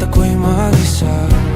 ba't ako'y mag-isa?